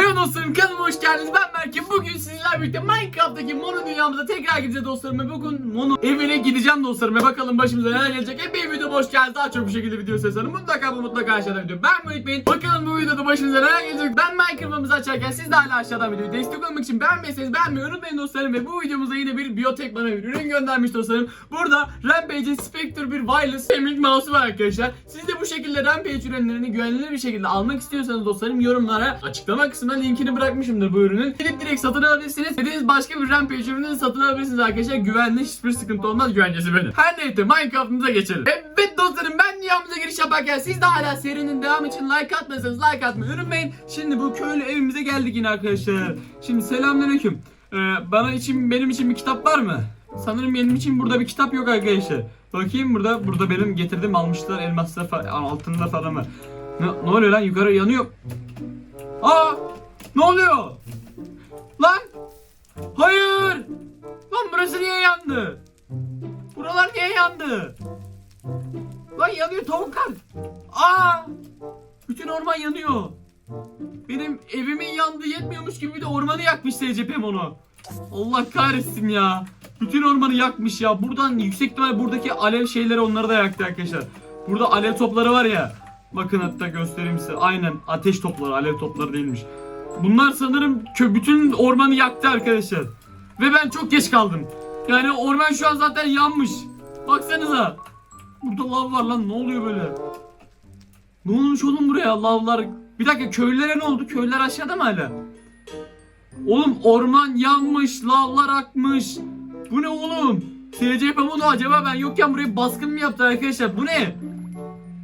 Merhaba dostlarım kanalıma hoş geldiniz. Ben Berke. Bugün sizlerle birlikte Minecraft'taki Mono dünyamıza tekrar gideceğiz dostlarım. Ve bugün Mono evine gideceğim dostlarım. Ve bakalım başımıza neler gelecek. Epey video boş geldi. Daha çok bir şekilde video seslerim. Mutlaka bu mutlaka aşağıda video. Ben bu unutmayın. Bakalım bu videoda başımıza neler gelecek. Ben Minecraft'ımızı açarken siz de hala aşağıdan videoyu destek olmak için beğenmezseniz beğenmeyi unutmayın dostlarım. Ve bu videomuzda yine bir biyotek bana bir ürün göndermiş dostlarım. Burada Rampage'in Spectre bir wireless gaming mouse'u var arkadaşlar. Siz de bu şekilde Rampage ürünlerini güvenilir bir şekilde almak istiyorsanız dostlarım yorumlara açıklama kısmına linkini bırakmışımdır bu ürünün. Gidip direkt satın alabilirsiniz. Dediğiniz başka bir Rampage ürününü satın alabilirsiniz arkadaşlar. Güvenli hiçbir sıkıntı olmaz güvencesi benim. Her neyse Minecraft'ımıza geçelim. Evet dostlarım ben dünyamıza giriş yaparken siz de hala serinin devamı için like atmasanız like atmayı unutmayın. Şimdi bu köylü evimize geldik yine arkadaşlar. Şimdi selamünaleyküm. Ee, bana için benim için bir kitap var mı? Sanırım benim için burada bir kitap yok arkadaşlar. Bakayım burada burada benim getirdim almışlar elmaslar falan altında falan var. Ne, ne oluyor lan yukarı yanıyor. Aa! Ne oluyor? Lan! Hayır! Lan burası niye yandı? Buralar niye yandı? Lan yanıyor tavuklar. Aa! Bütün orman yanıyor. Benim evimin yandığı yetmiyormuş gibi bir de ormanı yakmış SCP'm onu. Allah kahretsin ya. Bütün ormanı yakmış ya. Buradan yüksek ihtimal buradaki alev şeyleri onları da yaktı arkadaşlar. Burada alev topları var ya. Bakın hatta göstereyim size. Aynen ateş topları, alev topları değilmiş. Bunlar sanırım bütün ormanı yaktı arkadaşlar. Ve ben çok geç kaldım. Yani orman şu an zaten yanmış. Baksanıza. Burada lav var lan ne oluyor böyle? Ne olmuş oğlum buraya lavlar? Bir dakika köylülere ne oldu? Köylüler aşağıda mı hala? Oğlum orman yanmış, lavlar akmış. Bu ne oğlum? SC Pamuğu acaba ben yokken buraya baskın mı yaptı arkadaşlar? Bu ne?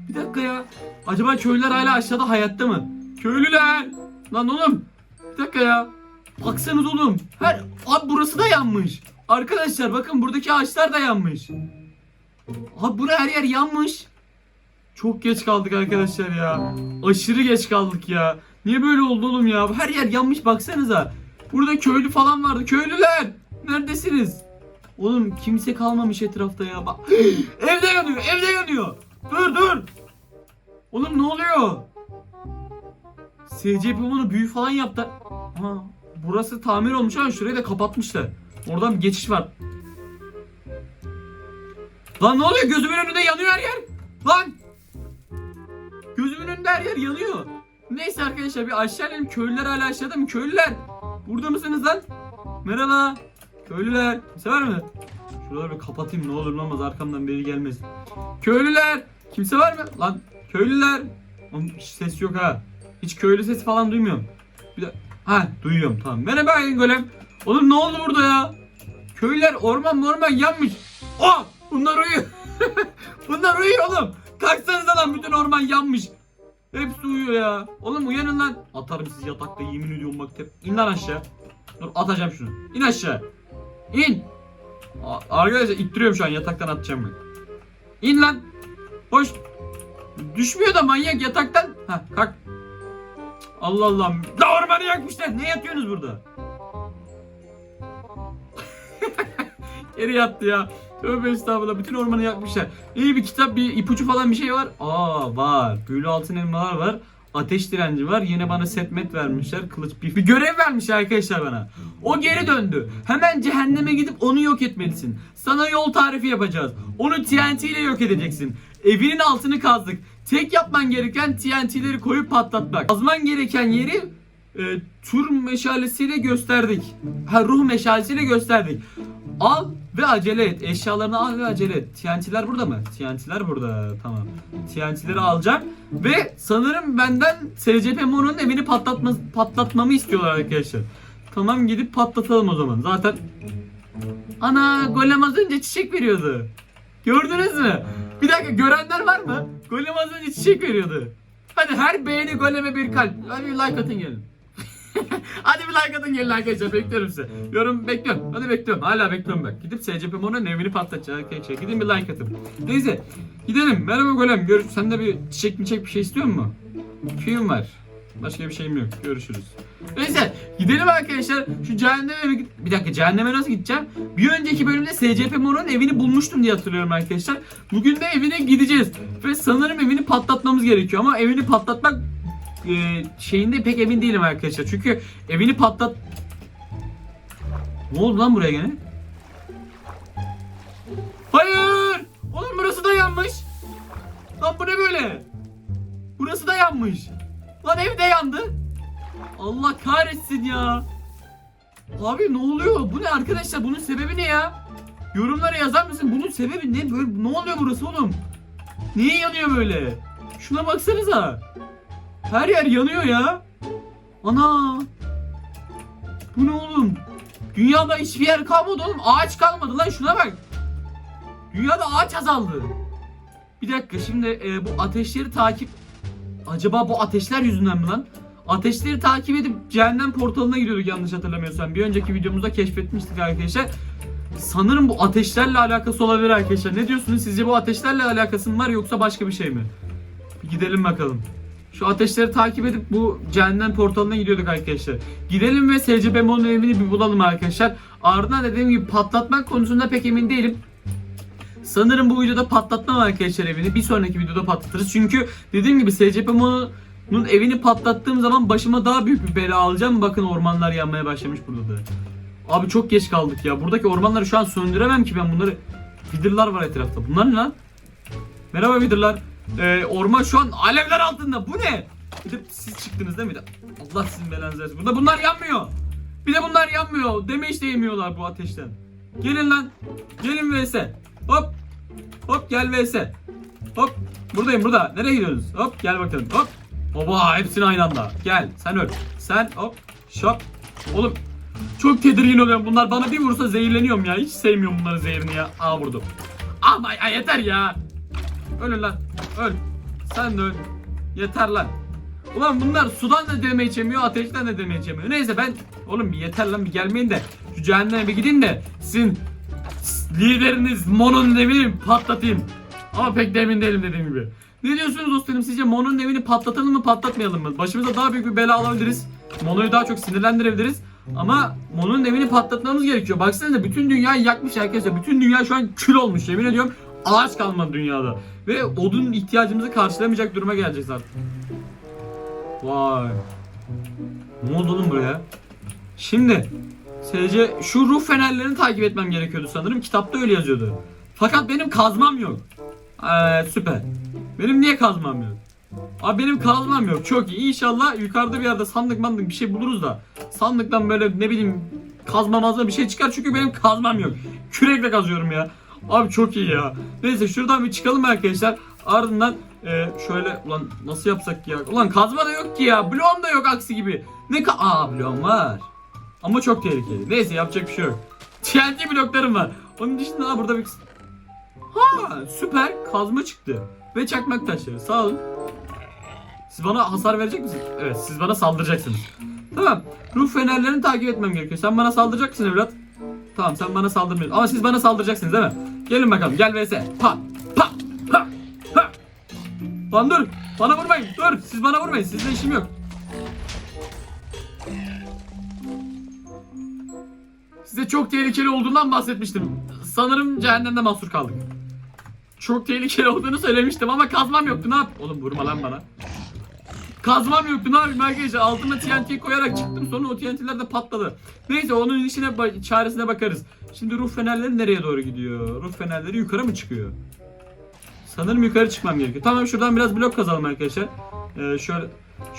Bir dakika ya. Acaba köylüler hala aşağıda hayatta mı? Köylüler! Lan oğlum! Bir dakika ya. Baksanız oğlum. Her abi burası da yanmış. Arkadaşlar bakın buradaki ağaçlar da yanmış. Abi bura her yer yanmış. Çok geç kaldık arkadaşlar ya. Aşırı geç kaldık ya. Niye böyle oldu oğlum ya? Her yer yanmış baksanıza. Burada köylü falan vardı. Köylüler! Neredesiniz? Oğlum kimse kalmamış etrafta ya. Bak. evde yanıyor, evde yanıyor. Dur dur. Oğlum ne oluyor? SCP bunu büyü falan yaptı. Ha, burası tamir olmuş ama şurayı da kapatmışlar. Oradan bir geçiş var. Lan ne oluyor? Gözümün önünde yanıyor her yer. Lan! Gözümün önünde her yer yanıyor. Neyse arkadaşlar bir aşağı inelim. Köylüler hala aşağıda mı? Köylüler! Burada mısınız lan? Merhaba. Köylüler. Kimse var mı? Şuraları bir kapatayım ne olur olmaz arkamdan biri gelmesin. Köylüler. Kimse var mı? Lan köylüler. Oğlum ses yok ha. Hiç köylü sesi falan duymuyorum. Bir de ha duyuyorum tamam. Merhaba Ayın Golem. Oğlum ne oldu burada ya? Köylüler orman orman yanmış. Oh! Bunlar uyuyor. Bunlar uyuyor oğlum. Kalksanıza lan bütün orman yanmış. Hepsi uyuyor ya. Oğlum uyanın lan. Atarım sizi yatakta yemin ediyorum bak. Tep. İn lan aşağı. Dur atacağım şunu. İn aşağı. İn. A- Arkadaşlar ittiriyorum şu an yataktan atacağım ben. İn lan. Hoş. Düşmüyor da manyak yataktan. Ha kalk. Allah Allah. Da ormanı yakmışlar. Ne yatıyorsunuz burada? Geri yattı ya. Tövbe estağfurullah. Bütün ormanı yakmışlar. İyi bir kitap, bir ipucu falan bir şey var. Aa var. Büyülü altın elmalar var. Ateş direnci var. Yine bana setmet vermişler. Kılıç bir, bir görev vermiş arkadaşlar bana. O geri döndü. Hemen cehenneme gidip onu yok etmelisin. Sana yol tarifi yapacağız. Onu TNT ile yok edeceksin. Evinin altını kazdık. Tek yapman gereken TNT'leri koyup patlatmak. Kazman gereken yeri e, tur meşalesiyle gösterdik. Ha ruh meşalesiyle gösterdik. Al ve acele et. Eşyalarını al ve acele et. TNT'ler burada mı? TNT'ler burada. Tamam. TNT'leri alacağım. Ve sanırım benden SCP Mono'nun evini patlatma, patlatmamı istiyorlar arkadaşlar. Tamam gidip patlatalım o zaman. Zaten Ana golem az önce çiçek veriyordu. Gördünüz mü? Bir dakika görenler var mı? Golem az önce çiçek veriyordu. Hadi her beğeni goleme bir kalp. Hadi bir like atın gelin. Hadi bir like atın gelin arkadaşlar bekliyorum size. Yorum bekliyorum. Hadi bekliyorum. Hala bekliyorum bak. Gidip SCP Mono'nun evini patlatacağız arkadaşlar. Gidin bir like atın. Neyse. Gidelim. Merhaba Golem. Gör sen de bir çiçek mi çek bir şey istiyor musun? Tüyüm var. Başka bir şeyim yok. Görüşürüz. Neyse gidelim arkadaşlar. Şu cehenneme bir, dakika cehenneme nasıl gideceğim? Bir önceki bölümde SCP Mono'nun evini bulmuştum diye hatırlıyorum arkadaşlar. Bugün de evine gideceğiz. Ve sanırım evini patlatmamız gerekiyor ama evini patlatmak e, şeyinde pek emin değilim arkadaşlar. Çünkü evini patlat... Ne oldu lan buraya gene? Hayır! Oğlum burası da yanmış. Lan bu ne böyle? Burası da yanmış. Lan ev de yandı. Allah kahretsin ya. Abi ne oluyor? Bu ne arkadaşlar? Bunun sebebi ne ya? Yorumlara yazar mısın? Bunun sebebi ne? Böyle ne oluyor burası oğlum? Niye yanıyor böyle? Şuna baksanıza. Her yer yanıyor ya. Ana. Bu ne oğlum? Dünyada hiçbir yer kalmadı oğlum. Ağaç kalmadı lan şuna bak. Dünyada ağaç azaldı. Bir dakika şimdi e, bu ateşleri takip... Acaba bu ateşler yüzünden mi lan? Ateşleri takip edip cehennem portalına gidiyorduk yanlış hatırlamıyorsam. Bir önceki videomuzda keşfetmiştik arkadaşlar. Sanırım bu ateşlerle alakası olabilir arkadaşlar. Ne diyorsunuz? Sizce bu ateşlerle alakası mı var yoksa başka bir şey mi? Bir gidelim bakalım. Şu ateşleri takip edip bu cehennem portalına gidiyorduk arkadaşlar. Gidelim ve SCP Mo'nun evini bir bulalım arkadaşlar. Ardından dediğim gibi patlatmak konusunda pek emin değilim. Sanırım bu videoda patlatmam arkadaşlar evini. Bir sonraki videoda patlatırız. Çünkü dediğim gibi SCP Mo'nun evini patlattığım zaman başıma daha büyük bir bela alacağım. Bakın ormanlar yanmaya başlamış burada da. Abi çok geç kaldık ya. Buradaki ormanları şu an söndüremem ki ben bunları. Vidirlar var etrafta. Bunlar ne lan? Merhaba vidirlar. Ee, orman şu an alevler altında. Bu ne? Bir de siz çıktınız değil mi? Allah sizin belanızı versin. Burada bunlar yanmıyor. Bir de bunlar yanmıyor. Deme işte yemiyorlar bu ateşten. Gelin lan. Gelin vs. Hop. Hop gel vs. Hop. Buradayım burada. Nereye gidiyorsunuz? Hop gel bakalım. Hop. Baba hepsini aynı anda. Gel sen öl. Sen hop. Şop. Oğlum çok tedirgin oluyorum. Bunlar bana bir vursa zehirleniyorum ya. Hiç sevmiyorum bunların zehirini ya. Aa vurdum. Ama ya yeter ya. Ölün lan. Öl. Sen de öl. Yeter lan. Ulan bunlar sudan da deme içemiyor, ateşten de deme içemiyor. Neyse ben oğlum yeter lan bir gelmeyin de şu cehenneme bir gidin de sizin lideriniz Mono'nun evini patlatayım. Ama pek de emin değilim dediğim gibi. Ne diyorsunuz dostlarım sizce Mono'nun evini patlatalım mı patlatmayalım mı? Başımıza daha büyük bir bela alabiliriz. Mono'yu daha çok sinirlendirebiliriz. Ama Mono'nun evini patlatmamız gerekiyor. Baksanıza bütün dünyayı yakmış arkadaşlar. Bütün dünya şu an kül olmuş yemin ediyorum. Ağaç kalmadı dünyada. Ve odun ihtiyacımızı karşılamayacak duruma geleceğiz artık. Vay. Ne oldu oğlum buraya? Şimdi SC şu ruh fenerlerini takip etmem gerekiyordu sanırım. Kitapta öyle yazıyordu. Fakat benim kazmam yok. Ee, süper. Benim niye kazmam yok? Abi benim kazmam yok. Çok iyi. İnşallah yukarıda bir yerde sandık mandık bir şey buluruz da. Sandıktan böyle ne bileyim kazma mazma bir şey çıkar çünkü benim kazmam yok. Kürekle kazıyorum ya. Abi çok iyi ya. Neyse şuradan bir çıkalım arkadaşlar. Ardından e, şöyle ulan nasıl yapsak ya? Ulan kazma da yok ki ya. Bloğum da yok aksi gibi. Ne ka Aa bloğum var. Ama çok tehlikeli. Neyse yapacak bir şey yok. TNT bloklarım var. Onun dışında burada bir Ha süper kazma çıktı. Ve çakmak taşları sağ olun. Siz bana hasar verecek misiniz? Evet siz bana saldıracaksınız. Tamam. Ruh fenerlerini takip etmem gerekiyor. Sen bana saldıracak mısın evlat? Tamam sen bana saldırmıyorsun. Ama siz bana saldıracaksınız değil mi? Gelin bakalım gel vs. Pa pa pa pa. Lan dur. Bana vurmayın. Dur. Siz bana vurmayın. Sizle işim yok. Size çok tehlikeli olduğundan bahsetmiştim. Sanırım cehennemde mahsur kaldık. Çok tehlikeli olduğunu söylemiştim ama kazmam yoktu ne yap? Oğlum vurma lan bana. Kazmam yoktu ne yapayım arkadaşlar altıma TNT koyarak çıktım sonra o TNT'ler de patladı. Neyse onun işine ba- çaresine bakarız. Şimdi ruh fenerleri nereye doğru gidiyor? Ruh fenerleri yukarı mı çıkıyor? Sanırım yukarı çıkmam gerekiyor. Tamam şuradan biraz blok kazalım arkadaşlar. Ee, şöyle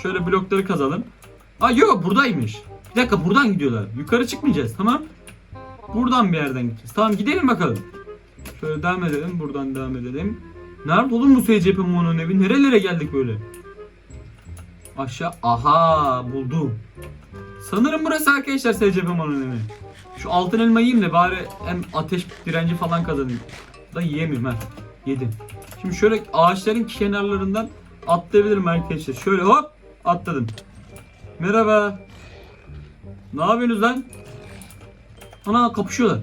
şöyle blokları kazalım. Aa yok buradaymış. Bir dakika buradan gidiyorlar. Yukarı çıkmayacağız tamam. Buradan bir yerden gideceğiz. Tamam gidelim bakalım. Şöyle devam edelim. Buradan devam edelim. Nerede oğlum bu SCP Mono'nun evi? Nerelere geldik böyle? Aşağı. Aha buldum. Sanırım burası arkadaşlar SCP Mono'nun evi. Şu altın elma yiyeyim de bari hem ateş direnci falan kazanayım. Da yiyemiyorum ha. Yedim. Şimdi şöyle ağaçların kenarlarından atlayabilirim arkadaşlar. Şöyle hop atladım. Merhaba. Ne yapıyorsunuz lan? Ana kapışıyorlar.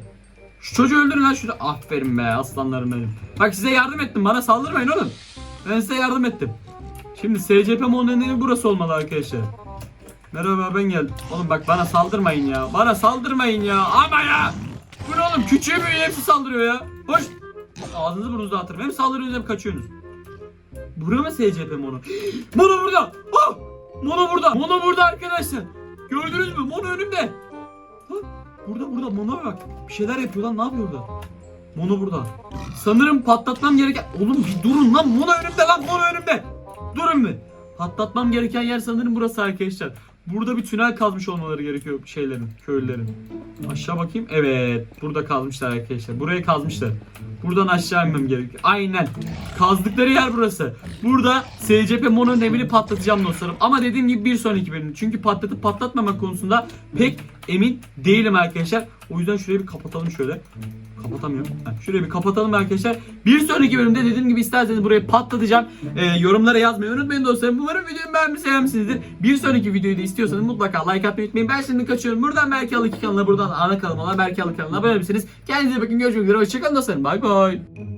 Şu çocuğu öldürün lan şurada. Aferin be aslanlarım benim. Bak size yardım ettim. Bana saldırmayın oğlum. Ben size yardım ettim. Şimdi SCP Mon'un evi burası olmalı arkadaşlar. Merhaba ben geldim. Oğlum bak bana saldırmayın ya. Bana saldırmayın ya. Ama ya. Bu ne oğlum? Küçüğe büyüğe hepsi saldırıyor ya. Hoş. Ağzınızı burnunuzu dağıtırım. Hem saldırıyorsunuz hem kaçıyorsunuz. Bura mı SCP Mono? Mono burada. Oh! Mono burada. Mono burada arkadaşlar. Gördünüz mü? Mono önümde. Burada burada Mono bak. Bir şeyler yapıyor lan. Ne yapıyor orada? Mono burada. Sanırım patlatmam gereken... Oğlum bir durun lan. Mono önümde lan. Mono önümde. Durun bir. Patlatmam gereken yer sanırım burası arkadaşlar. Burada bir tünel kazmış olmaları gerekiyor şeylerin, köylülerin. Aşağı bakayım. Evet. Burada kazmışlar arkadaşlar. Burayı kazmışlar. Buradan aşağı inmem gerekiyor. Aynen. Kazdıkları yer burası. Burada SCP Mono'nun evini patlatacağım dostlarım. Ama dediğim gibi bir sonraki bölüm. Çünkü patlatıp patlatmamak konusunda pek emin değilim arkadaşlar. O yüzden şurayı bir kapatalım şöyle. Kapatamıyorum. Heh, şurayı bir kapatalım arkadaşlar. Bir sonraki bölümde dediğim gibi isterseniz burayı patlatacağım. Ee, yorumlara yazmayı unutmayın dostlarım. Umarım videomu beğenmiş sevmişsinizdir. Bir sonraki videoyu da istiyorsanız mutlaka like atmayı unutmayın. Ben şimdi kaçıyorum. Buradan Berke Alık kanalına, buradan ana kanalıma, Berke Alık kanalına abone olabilirsiniz. Kendinize bakın. Görüşmek üzere. Hoşçakalın dostlarım. Bye bye.